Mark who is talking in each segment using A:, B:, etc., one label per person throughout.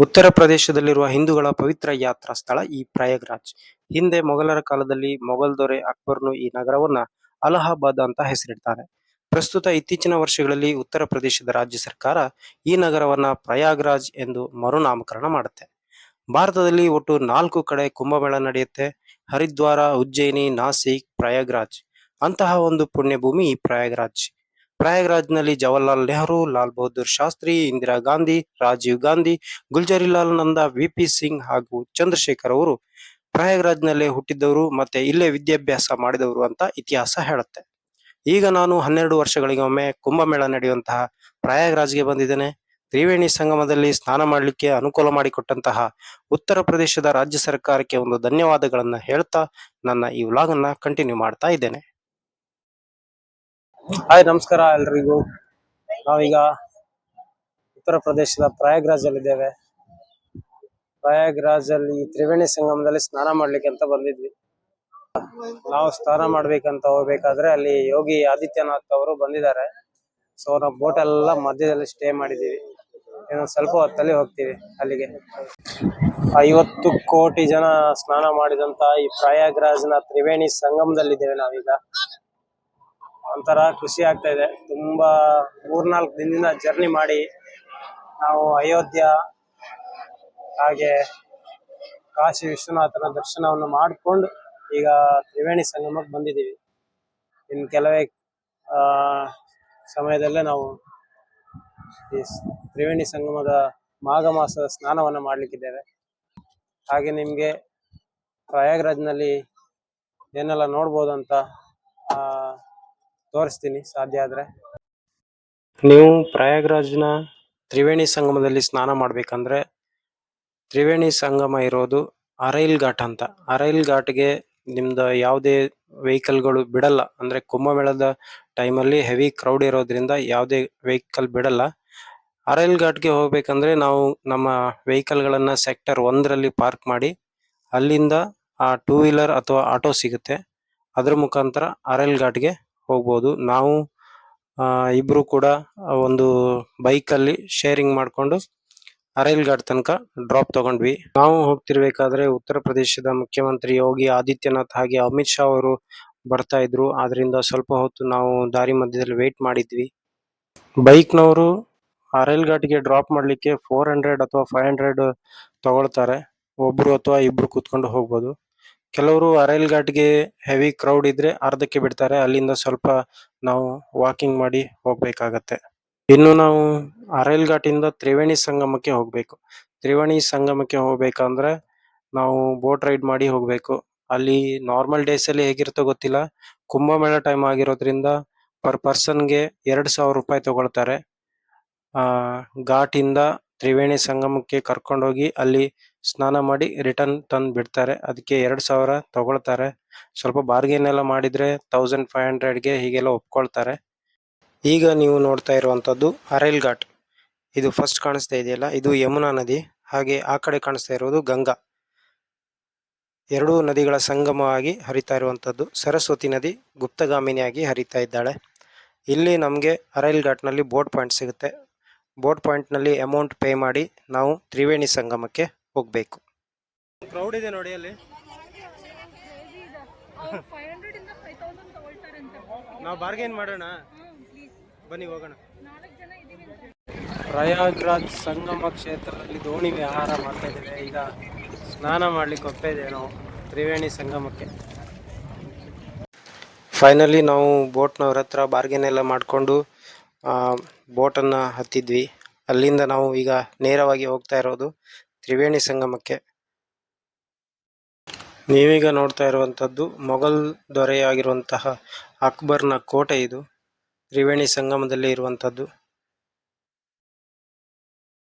A: ಉತ್ತರ ಪ್ರದೇಶದಲ್ಲಿರುವ ಹಿಂದೂಗಳ ಪವಿತ್ರ ಯಾತ್ರಾ ಸ್ಥಳ ಈ ಪ್ರಯಾಗ್ರಾಜ್. ಹಿಂದೆ ಮೊಘಲರ ಕಾಲದಲ್ಲಿ ಮೊಘಲ್ ದೊರೆ ಅಕ್ಬರ್ನು ಈ ನಗರವನ್ನ ಅಲಹಾಬಾದ್ ಅಂತ ಹೆಸರಿಡ್ತಾರೆ. ಪ್ರಸ್ತುತ ಇತ್ತೀಚಿನ ವರ್ಷಗಳಲ್ಲಿ ಉತ್ತರ ಪ್ರದೇಶದ ರಾಜ್ಯ ಸರ್ಕಾರ ಈ ನಗರವನ್ನ ಪ್ರಯಾಗ್ರಾಜ್ ಎಂದು ಮರುನಾಮಕರಣ ಮಾಡುತ್ತೆ. ಭಾರತದಲ್ಲಿ ಒಟ್ಟು ನಾಲ್ಕು ಕಡೆ ಕುಂಭಮೇಳ ನಡೆಯುತ್ತೆ. ಹರಿದ್ವಾರ, ಉಜ್ಜಯಿನಿ, ನಾಸಿಕ್, ಪ್ರಯಾಗ್ರಾಜ್. ಅಂತಹ ಒಂದು ಪುಣ್ಯಭೂಮಿ ಈ ಪ್ರಯಾಗ್ರಾಜ್. ಪ್ರಯಾಗ್ರಾಜ್ನಲ್ಲಿ ಜವಾಹರ್ಲಾಲ್ ನೆಹರು, ಲಾಲ್ ಬಹದ್ದೂರ್ ಶಾಸ್ತ್ರಿ, ಇಂದಿರಾ ಗಾಂಧಿ, ರಾಜೀವ್ ಗಾಂಧಿ, ಗುಲ್ಜರಿಲಾಲ್ ನಂದ ವಿ ಪಿ ಸಿಂಗ್ ಹಾಗೂ ಚಂದ್ರಶೇಖರ್ ಅವರು ಪ್ರಯಾಗ್ರಾಜ್ನಲ್ಲೇ ಹುಟ್ಟಿದವರು ಮತ್ತೆ ಇಲ್ಲೇ ವಿದ್ಯಾಭ್ಯಾಸ ಮಾಡಿದವರು ಅಂತ ಇತಿಹಾಸ ಹೇಳುತ್ತೆ. ಈಗ ನಾನು ಹನ್ನೆರಡು ವರ್ಷಗಳಿಗೊಮ್ಮೆ ಕುಂಭಮೇಳ ನಡೆಯುವಂತಹ ಪ್ರಯಾಗ್ರಾಜ್ಗೆ ಬಂದಿದ್ದೇನೆ. ತ್ರಿವೇಣಿ ಸಂಗಮದಲ್ಲಿ ಸ್ನಾನ ಮಾಡಲಿಕ್ಕೆ ಅನುಕೂಲ ಮಾಡಿಕೊಟ್ಟಂತಹ ಉತ್ತರ ಪ್ರದೇಶದ ರಾಜ್ಯ ಸರ್ಕಾರಕ್ಕೆ ಒಂದು ಧನ್ಯವಾದಗಳನ್ನ ಹೇಳ್ತಾ ನನ್ನ ಈ ವ್ಲಾಗ್ ಅನ್ನ ಕಂಟಿನ್ಯೂ ಮಾಡ್ತಾ ಇದ್ದೇನೆ. ಹಾಯ್ ನಮಸ್ಕಾರ ಎಲ್ರಿಗೂ. ನಾವೀಗ ಉತ್ತರ ಪ್ರದೇಶದ ಪ್ರಯಾಗ್ರಾಜ್ ಅಲ್ಲಿ ಇದ್ದೇವೆ ಪ್ರಯಾಗ್ರಾಜ್ ಅಲ್ಲಿ ತ್ರಿವೇಣಿ ಸಂಗಮದಲ್ಲಿ ಸ್ನಾನ ಮಾಡ್ಲಿಕ್ಕೆ ಅಂತ ಬಂದಿದ್ವಿ. ನಾವು ಸ್ನಾನ ಮಾಡ್ಬೇಕಂತ ಹೋಗ್ಬೇಕಾದ್ರೆ ಅಲ್ಲಿ ಯೋಗಿ ಆದಿತ್ಯನಾಥ್ ಅವರು ಬಂದಿದ್ದಾರೆ. ಸೊ ನಾವು ಬೋಟ್ ಎಲ್ಲ ಮಧ್ಯದಲ್ಲಿ ಸ್ಟೇ ಮಾಡಿದೀವಿ ಇನ್ನೊಂದು ಸ್ವಲ್ಪ ಹೊತ್ತಲ್ಲಿ ಹೋಗ್ತೀವಿ ಅಲ್ಲಿಗೆ. ಐವತ್ತು ಕೋಟಿ ಜನ ಸ್ನಾನ ಮಾಡಿದಂತ ಈ ಪ್ರಯಾಗ್ರಾಜ್ನ ತ್ರಿವೇಣಿ ಸಂಗಮದಲ್ಲಿದ್ದೇವೆ ನಾವೀಗ. ಒಂಥರ ಖುಷಿ ಆಗ್ತಾ ಇದೆ. ತುಂಬಾ ಮೂರ್ನಾಲ್ಕು ದಿನದಿಂದ ಜರ್ನಿ ಮಾಡಿ ನಾವು ಅಯೋಧ್ಯ ಹಾಗೆ ಕಾಶಿ ವಿಶ್ವನಾಥನ ದರ್ಶನವನ್ನು ಮಾಡಿಕೊಂಡು ಈಗ ತ್ರಿವೇಣಿ ಸಂಗಮಕ್ಕೆ ಬಂದಿದ್ದೀವಿ. ಇನ್ನು ಕೆಲವೇ ಸಮಯದಲ್ಲೇ ನಾವು ಈ ತ್ರಿವೇಣಿ ಸಂಗಮದ ಮಾಘ ಮಾಸದ ಸ್ನಾನವನ್ನು ಮಾಡಲಿಕ್ಕಿದ್ದೇವೆ. ಹಾಗೆ ನಿಮಗೆ ಪ್ರಯಾಗ್ರಾಜ್ನಲ್ಲಿ ಏನೆಲ್ಲ ನೋಡ್ಬೋದು ಅಂತ ತೋರಿಸ್ತೀನಿ, ಸಾಧ್ಯ ಆದ್ರೆ. ನೀವು ಪ್ರಯಾಗ್ರಾಜ್ನ ತ್ರಿವೇಣಿ ಸಂಗಮದಲ್ಲಿ ಸ್ನಾನ ಮಾಡ್ಬೇಕಂದ್ರೆ, ತ್ರಿವೇಣಿ ಸಂಗಮ ಇರೋದು ಅರೈಲ್ ಘಾಟ್ ಅಂತ. ಅರೈಲ್ ಘಾಟ್ಗೆ ನಿಮ್ದು ಯಾವುದೇ ವೆಹಿಕಲ್ಗಳು ಬಿಡಲ್ಲ. ಅಂದ್ರೆ ಕುಂಭಮೇಳದ ಟೈಮಲ್ಲಿ ಹೆವಿ ಕ್ರೌಡ್ ಇರೋದ್ರಿಂದ ಯಾವುದೇ ವೆಹಿಕಲ್ ಬಿಡಲ್ಲ. ಅರೈಲ್ ಘಾಟ್ಗೆ ಹೋಗ್ಬೇಕಂದ್ರೆ ನಾವು ನಮ್ಮ ವೆಹಿಕಲ್ಗಳನ್ನ ಸೆಕ್ಟರ್ ಒಂದರಲ್ಲಿ ಪಾರ್ಕ್ ಮಾಡಿ, ಅಲ್ಲಿಂದ ಆ ಟೂ ವೀಲರ್ ಅಥವಾ ಆಟೋ ಸಿಗುತ್ತೆ. ಅದ್ರ ಮುಖಾಂತರ ಅರೈಲ್ ಘಾಟ್ಗೆ ಹೋಗ್ಬೋದು. ನಾವು ಇಬ್ರು ಕೂಡ ಒಂದು ಬೈಕಲ್ಲಿ ಶೇರಿಂಗ್ ಮಾಡ್ಕೊಂಡು ಅರೈಲ್ ಘಾಟ್ ತನಕ ಡ್ರಾಪ್ ತಗೊಂಡ್ವಿ. ನಾವು ಹೋಗ್ತಿರ್ಬೇಕಾದ್ರೆ ಉತ್ತರ ಪ್ರದೇಶದ ಮುಖ್ಯಮಂತ್ರಿ ಯೋಗಿ ಆದಿತ್ಯನಾಥ್ ಹಾಗೆ ಅಮಿತ್ ಶಾ ಅವರು ಬರ್ತಾ ಇದ್ರು. ಆದ್ರಿಂದ ಸ್ವಲ್ಪ ಹೊತ್ತು ನಾವು ದಾರಿ ಮಧ್ಯದಲ್ಲಿ ವೇಟ್ ಮಾಡಿದ್ವಿ. ಬೈಕ್ನವರು ಅರೈಲ್ ಘಾಟ್ಗೆ ಡ್ರಾಪ್ ಮಾಡ್ಲಿಕ್ಕೆ ಫೋರ್ ಅಥವಾ ಫೈವ್ ಹಂಡ್ರೆಡ್ ತಗೊಳ್ತಾರೆ. ಒಬ್ರು ಅಥವಾ ಇಬ್ರು ಕೂತ್ಕೊಂಡು ಹೋಗ್ಬೋದು. ಕೆಲವರು ಅರೈಲ್ ಘಾಟ್ಗೆ ಹೆವಿ ಕ್ರೌಡ್ ಇದ್ರೆ ಅರ್ಧಕ್ಕೆ ಬಿಡ್ತಾರೆ. ಅಲ್ಲಿಂದ ಸ್ವಲ್ಪ ನಾವು ವಾಕಿಂಗ್ ಮಾಡಿ ಹೋಗ್ಬೇಕಾಗತ್ತೆ. ಇನ್ನು ನಾವು ಅರೈಲ್ ಘಾಟಿಂದ ತ್ರಿವೇಣಿ ಸಂಗಮಕ್ಕೆ ಹೋಗ್ಬೇಕು. ತ್ರಿವೇಣಿ ಸಂಗಮಕ್ಕೆ ಹೋಗ್ಬೇಕಂದ್ರೆ ನಾವು ಬೋಟ್ ರೈಡ್ ಮಾಡಿ ಹೋಗ್ಬೇಕು. ಅಲ್ಲಿ ನಾರ್ಮಲ್ ಡೇಸ್ ಅಲ್ಲಿ ಹೇಗಿರುತ್ತೋ ಗೊತ್ತಿಲ್ಲ. ಕುಂಭಮೇಳ ಟೈಮ್ ಆಗಿರೋದ್ರಿಂದ ಪರ್ ಪರ್ಸನ್ಗೆ ಎರಡು ಸಾವಿರ ರೂಪಾಯಿ ತಗೊಳ್ತಾರೆ. ಆ, ಘಾಟಿಂದ ತ್ರಿವೇಣಿ ಸಂಗಮಕ್ಕೆ ಕರ್ಕೊಂಡೋಗಿ ಅಲ್ಲಿ ಸ್ನಾನ ಮಾಡಿ ರಿಟರ್ನ್ ತಂದು ಬಿಡ್ತಾರೆ. ಅದಕ್ಕೆ ಎರಡು ಸಾವಿರ ತಗೊಳ್ತಾರೆ. ಸ್ವಲ್ಪ ಬಾರ್ಗೇನ್ ಎಲ್ಲ ಮಾಡಿದ್ರೆ ತೌಸಂಡ್ ಫೈವ್ ಹಂಡ್ರೆಡ್ಗೆ ಹೀಗೆಲ್ಲ ಒಪ್ಕೊಳ್ತಾರೆ. ಈಗ ನೀವು ನೋಡ್ತಾ ಇರುವಂತದ್ದು ಅರೈಲ್ ಘಾಟ್ ಇದು ಫಸ್ಟ್ ಕಾಣಿಸ್ತಾ ಇದೆಯಲ್ಲ? ಇದು ಯಮುನಾ ನದಿ. ಹಾಗೆ ಆ ಕಡೆ ಕಾಣಿಸ್ತಾ ಇರೋದು ಗಂಗಾ. ಎರಡೂ ನದಿಗಳ ಸಂಗಮವಾಗಿ ಹರಿತಾ ಇರುವಂಥದ್ದು. ಸರಸ್ವತಿ ನದಿ ಗುಪ್ತಗಾಮಿನಿಯಾಗಿ ಹರಿತಾ ಇದ್ದಾಳೆ. ಇಲ್ಲಿ ನಮಗೆ ಅರೈಲ್ ಘಾಟ್ನಲ್ಲಿ ಬೋಟ್ ಪಾಯಿಂಟ್ ಸಿಗುತ್ತೆ ಬೋಟ್ ಪಾಯಿಂಟ್ನಲ್ಲಿ ಅಮೌಂಟ್ ಪೇ ಮಾಡಿ ನಾವು ತ್ರಿವೇಣಿ ಸಂಗಮಕ್ಕೆ ಹೋಗಬೇಕು. ಕ್ರೌಡ್ ಇದೆ ನೋಡಿ ಅಲ್ಲಿ.
B: ಇಂದ
A: ನಾವು ಬಾರ್ಗೇನ್ ಮಾಡೋಣ. ಬನ್ನಿ ಹೋಗೋಣ.
B: ನಾಲ್ಕು ಜನ ಇದೀವಿ ಅಂತ.
A: ಪ್ರಯಾಗ್ರಾಜ್ ಸಂಗಮ ಕ್ಷೇತ್ರದಲ್ಲಿ ದೋಣಿ ವಿಹಾರ ಮಾಡ್ತಾ ಇದ್ದೇವೆ. ಈಗ ಸ್ನಾನ ಮಾಡ್ಲಿಕ್ಕೆ ಹೋಗ್ತಾ ಇದ್ದೇವೆ ನಾವು ತ್ರಿವೇಣಿ ಸಂಗಮಕ್ಕೆ. ಫೈನಲಿ ನಾವು ಬೋಟ್ನವ್ರ ಹತ್ರ ಬಾರ್ಗೇನ್ ಎಲ್ಲ ಮಾಡಿಕೊಂಡು ಬೋಟನ್ನು ಹತ್ತಿದ್ವಿ. ಅಲ್ಲಿಂದ ನಾವು ಈಗ ನೇರವಾಗಿ ಹೋಗ್ತಾ ಇರೋದು ತ್ರಿವೇಣಿ ಸಂಗಮಕ್ಕೆ ನೀವೀಗ ನೋಡ್ತಾ ಇರುವಂಥದ್ದು ಮೊಘಲ್ ದೊರೆಯಾಗಿರುವಂತಹ ಅಕ್ಬರ್ನ ಕೋಟೆ ಇದು ತ್ರಿವೇಣಿ ಸಂಗಮದಲ್ಲಿ ಇರುವಂಥದ್ದು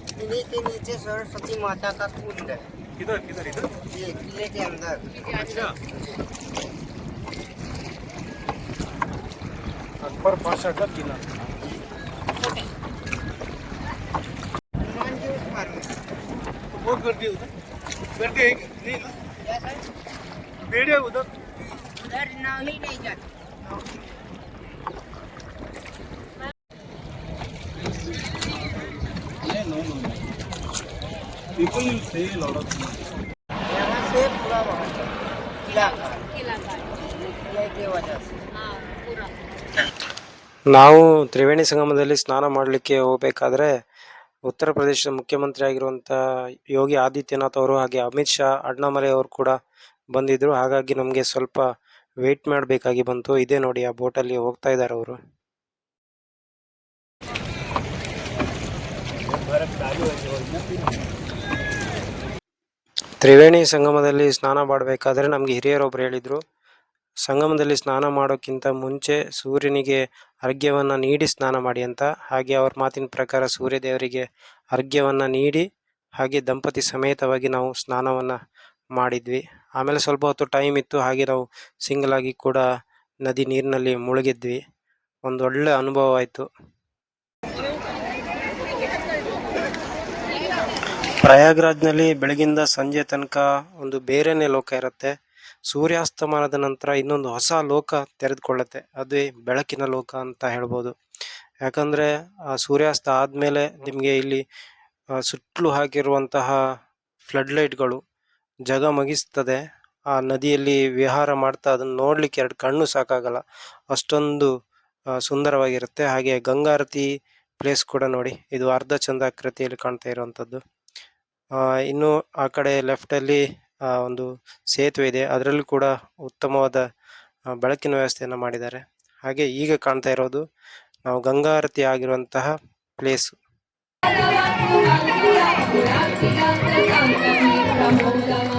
C: किले के नीचे सरस्वती माता का कुंड है
A: किधर किधर इधर
C: ये किले के अंदर
A: अच्छा अकबर पाशा का किला बहुत गर्दी उधर गर्दी है नहीं ना
C: कैसा
A: भीड़ है उधर
C: उधर नाव ही नहीं जाती
D: people will say a lot of things.
C: यहाँ से पूरा वहाँ तक किला का
B: किला का
C: किला की वजह से
B: हाँ पूरा
A: ನಾವು ತ್ರಿವೇಣಿ ಸಂಗಮದಲ್ಲಿ ಸ್ನಾನ ಮಾಡಲಿಕ್ಕೆ ಹೋಗಬೇಕಾದ್ರೆ ಉತ್ತರ ಪ್ರದೇಶದ ಮುಖ್ಯಮಂತ್ರಿ ಆಗಿರುವಂಥ ಯೋಗಿ ಆದಿತ್ಯನಾಥ್ ಅವರು ಹಾಗೆ ಅಮಿತ್ ಶಾ, ಅಣ್ಣಾಮಲೈ ಅವರು ಕೂಡ ಬಂದಿದ್ರು. ಹಾಗಾಗಿ ನಮಗೆ ಸ್ವಲ್ಪ ವೇಟ್ ಮಾಡಬೇಕಾಗಿ ಬಂತು. ಇದೇ ನೋಡಿ ಆ ಬೋಟಲ್ಲಿ ಹೋಗ್ತಾ ಇದ್ದಾರೆ ಅವರು. ತ್ರಿವೇಣಿ ಸಂಗಮದಲ್ಲಿ ಸ್ನಾನ ಮಾಡಬೇಕಾದ್ರೆ ನಮಗೆ ಹಿರಿಯರೊಬ್ರು ಹೇಳಿದ್ರು. ಸಂಗಮದಲ್ಲಿ ಸ್ನಾನ ಮಾಡೋಕ್ಕಿಂತ ಮುಂಚೆ ಸೂರ್ಯನಿಗೆ ಅರ್ಘ್ಯವನ್ನು ನೀಡಿ ಸ್ನಾನ ಮಾಡಿ ಅಂತ. ಹಾಗೆ ಅವ್ರ ಮಾತಿನ ಪ್ರಕಾರ ಸೂರ್ಯ ದೇವರಿಗೆ ಅರ್ಘ್ಯವನ್ನು ನೀಡಿ, ಹಾಗೆ ದಂಪತಿ ಸಮೇತವಾಗಿ ನಾವು ಸ್ನಾನವನ್ನು ಮಾಡಿದ್ವಿ. ಆಮೇಲೆ ಸ್ವಲ್ಪ ಹೊತ್ತು ಟೈಮ್ ಇತ್ತು, ಹಾಗೆ ನಾವು ಸಿಂಗಲ್ ಆಗಿ ಕೂಡ ನದಿ ನೀರಿನಲ್ಲಿ ಮುಳುಗಿದ್ವಿ. ಒಂದು ಒಳ್ಳೆ ಅನುಭವ ಆಯಿತು. ಪ್ರಯಾಗ್ರಾಜ್ನಲ್ಲಿ ಬೆಳಗಿಂದ ಸಂಜೆ ತನಕ ಒಂದು ಬೇರೆನೇ ಲೋಕ ಇರುತ್ತೆ. ಸೂರ್ಯಾಸ್ತಮಾನದ ನಂತರ ಇನ್ನೊಂದು ಹೊಸ ಲೋಕ ತೆರೆದುಕೊಳ್ಳುತ್ತೆ. ಅದೇ ಬೆಳಕಿನ ಲೋಕ ಅಂತ ಹೇಳ್ಬೋದು. ಯಾಕಂದ್ರೆ, ಆ ಸೂರ್ಯಾಸ್ತ ಆದಮೇಲೆ ನಿಮಗೆ ಇಲ್ಲಿ ಸುತ್ತಲೂ ಹಾಕಿರುವಂತಹ ಫ್ಲಡ್ ಲೈಟ್ಗಳು ಜಗಮಗಿಸ್ತದೆ ಆ ನದಿಯಲ್ಲಿ ವಿಹಾರ ಮಾಡ್ತಾ ಅದನ್ನು ನೋಡಲಿಕ್ಕೆ ಎರಡು ಕಣ್ಣು ಸಾಕಾಗಲ್ಲ. ಅಷ್ಟೊಂದು ಸುಂದರವಾಗಿರುತ್ತೆ. ಹಾಗೆ ಗಂಗಾರತಿ ಪ್ಲೇಸ್ ಕೂಡ ನೋಡಿ. ಇದು ಅರ್ಧ ಚಂದಾಕೃತಿಯಲ್ಲಿ ಕಾಣ್ತಾ ಇರುವಂಥದ್ದು ಇನ್ನು ಆ ಕಡೆ ಲೆಫ್ಟ್ ಅಲ್ಲಿ ಆ, ಒಂದು ಸೇತುವೆ ಇದೆ. ಅದರಲ್ಲೂ ಕೂಡ ಉತ್ತಮವಾದ ಬೆಳಕಿನ ವ್ಯವಸ್ಥೆಯನ್ನು ಮಾಡಿದ್ದಾರೆ. ಹಾಗೆ ಈಗ ಕಾಣ್ತಾ ಇರೋದು ನಾವು ಗಂಗಾರತಿ ಆಗಿರುವಂತಹ ಪ್ಲೇಸ್.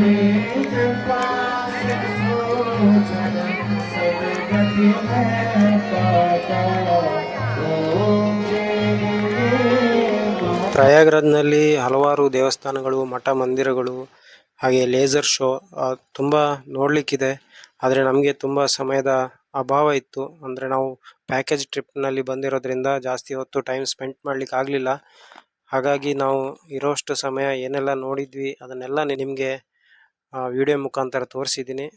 A: ಪ್ರಯಾಗ್ರಾಜ್ನಲ್ಲಿ ಹಲವಾರು ದೇವಸ್ಥಾನಗಳು, ಮಠ, ಮಂದಿರಗಳು, ಹಾಗೆ ಲೇಸರ್ ಶೋ ತುಂಬ ನೋಡಲಿಕ್ಕಿದೆ. ಆದರೆ ನಮಗೆ ತುಂಬ ಸಮಯದ ಅಭಾವ ಇತ್ತು. ಅಂದರೆ ನಾವು ಪ್ಯಾಕೇಜ್ ಟ್ರಿಪ್ನಲ್ಲಿ ಬಂದಿರೋದ್ರಿಂದ ಜಾಸ್ತಿ ಹೊತ್ತು ಟೈಮ್ ಸ್ಪೆಂಡ್ ಮಾಡ್ಲಿಕ್ಕೆ ಆಗಲಿಲ್ಲ. ಹಾಗಾಗಿ ನಾವು ಇರೋಷ್ಟು ಸಮಯ ಏನೆಲ್ಲ ನೋಡಿದ್ವಿ, ಅದನ್ನೆಲ್ಲ ನಿಮಗೆ ವಿಡಿಯೋ ಮುಖಾಂತರ ತೋರಿಸಿದ್ದೀನಿ.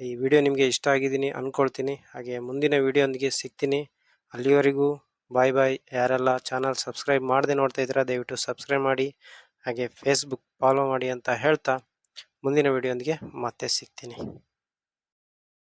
A: ಈ ವಿಡಿಯೋ ನಿಮಗೆ ಇಷ್ಟ ಆಗಿದ್ದೀನಿ ಅಂದ್ಕೊಳ್ತೀನಿ ಹಾಗೆ ಮುಂದಿನ ವಿಡಿಯೋಂದಿಗೆ ಸಿಗ್ತೀನಿ. ಅಲ್ಲಿವರೆಗೂ ಬಾಯ್ ಬಾಯ್ ಯಾರೆಲ್ಲ ಚಾನಲ್ ಸಬ್ಸ್ಕ್ರೈಬ್ ಮಾಡದೆ ನೋಡ್ತಾ ಇದ್ದೀರಾ, ದಯವಿಟ್ಟು ಸಬ್ಸ್ಕ್ರೈಬ್ ಮಾಡಿ, ಹಾಗೆ ಫೇಸ್ಬುಕ್ ಫಾಲೋ ಮಾಡಿ ಅಂತ ಹೇಳ್ತಾ ಮುಂದಿನ ವಿಡಿಯೋಂದಿಗೆ ಮತ್ತೆ ಸಿಗ್ತೀನಿ.